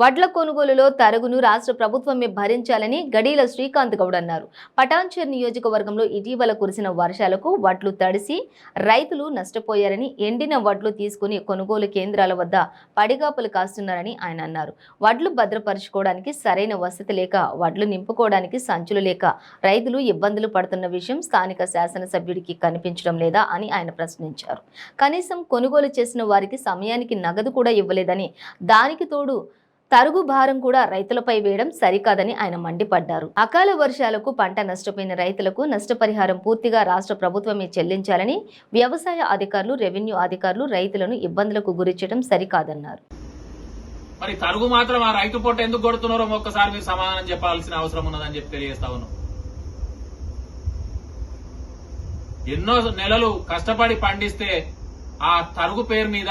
వడ్ల కొనుగోలులో తరుగును రాష్ట్ర ప్రభుత్వమే భరించాలని గడీల శ్రీకాంత్ గౌడ్ అన్నారు. పటాన్చేర్ నియోజకవర్గంలో ఇటీవల కురిసిన వర్షాలకు వడ్లు తడిసి రైతులు నష్టపోయారని ఎండిన వడ్లు తీసుకుని కొనుగోలు కేంద్రాల వద్ద పడిగాపులు కాస్తున్నారని ఆయన అన్నారు. వడ్లు భద్రపరచుకోవడానికి సరైన వసతి లేక వడ్లు నింపుకోవడానికి సంచులు లేక రైతులు ఇబ్బందులు పడుతున్న విషయం స్థానిక శాసనసభ్యుడికి కనిపించడం లేదా అని ఆయన ప్రశ్నించారు. కనీసం కొనుగోలు చేసిన వారికి సమయానికి నగదు కూడా ఇవ్వలేదని దానికి తోడు తరుగు భారం కూడా రైతులపై వేయడం సరికాదని ఆయన మండిపడ్డారు. అకాల వర్షాలకు పంట నష్టపోయిన రైతులకు నష్టపరిహారం పూర్తిగా రాష్ట్ర ప్రభుత్వమే చెల్లించాలని వ్యవసాయ అధికారులు రెవెన్యూ అధికారులు రైతులను ఇబ్బందులకు గురిచడం సరికాదన్నారు. మరి తరుగు మాత్రం ఆ రైతు పొట్ట ఎందుకు కొడుతున్నారో ఒక్కసారి మీరు సమాధానం చెప్పాల్సిన అవసరం ఉన్నదని చెప్పి తెలియజేస్తా ఉన్నాం. ఎన్నో నెలలు కష్టపడి పండిస్తే ఆ తరుగు పేరు మీద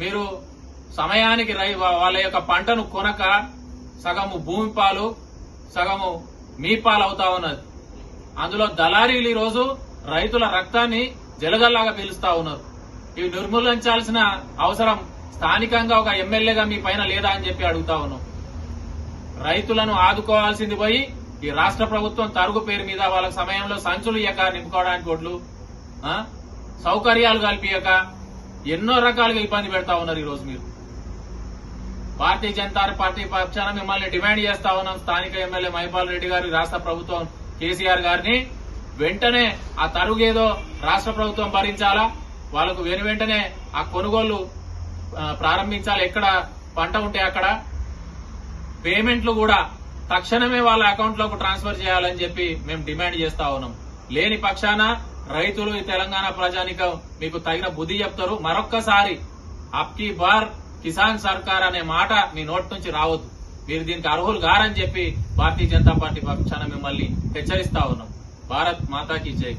మీరు సమయానికి రై వాళ్ళ యొక్క పంటను కొనక సగము భూమి పాలు సగము మీ పాలు అవుతా ఉన్నది. అందులో దళారీలు ఈరోజు రైతుల రక్తాన్ని జలగల్లాగా పీలుస్తా ఉన్నారు. ఇవి నిర్మూలించాల్సిన అవసరం స్థానికంగా ఒక ఎమ్మెల్యేగా మీ పైన లేదా అని చెప్పి అడుగుతా ఉన్నాం. రైతులను ఆదుకోవాల్సింది పోయి ఈ రాష్ట్ర ప్రభుత్వం తరుగు పేరు మీద వాళ్ళ సమయంలో సంచులు ఇయ్యక నింపుకోవడానికి ఒడ్లు సౌకర్యాలు కల్పియక ఎన్నో రకాలుగా ఇబ్బంది పెడతా ఉన్నారు ఈరోజు మీరు. భారతీయ జనతా పార్టీ పక్షాన మిమ్మల్ని డిమాండ్ చేస్తా ఉన్నాం. స్థానిక ఎమ్మెల్యే మహిపాల్ రెడ్డి గారు రాష్ట్ర ప్రభుత్వం కేసీఆర్ గారిని. వెంటనే ఆ తరుగేదో రాష్ట్ర ప్రభుత్వం భరించాలా? వాళ్ళకు వెను వెంటనే ఆ కొనుగోళ్ళు ప్రారంభించాలి? ఎక్కడ పంట ఉంటే అక్కడ? పేమెంట్లు కూడా తక్షణమే వాళ్ళ అకౌంట్లోకి ట్రాన్స్ఫర్ చేయాలని చెప్పి మేము డిమాండ్ చేస్తా ఉన్నాం. లేని పక్షాన రైతులు ఈ తెలంగాణ ప్రజానికం మీకు తగిన బుద్ధి చెప్తారు. మరొక్కసారి అప్కి బార్ కిసాన్ సర్కార్ అనే మాట మీ నోటి నుంచి రావద్దు. మీరు దీనికి అర్హులు గారని చెప్పి భారతీయ జనతా పార్టీ పక్షాన మిమ్మల్ని హెచ్చరిస్తా ఉన్నాం. భారత్ మాతాకి జై.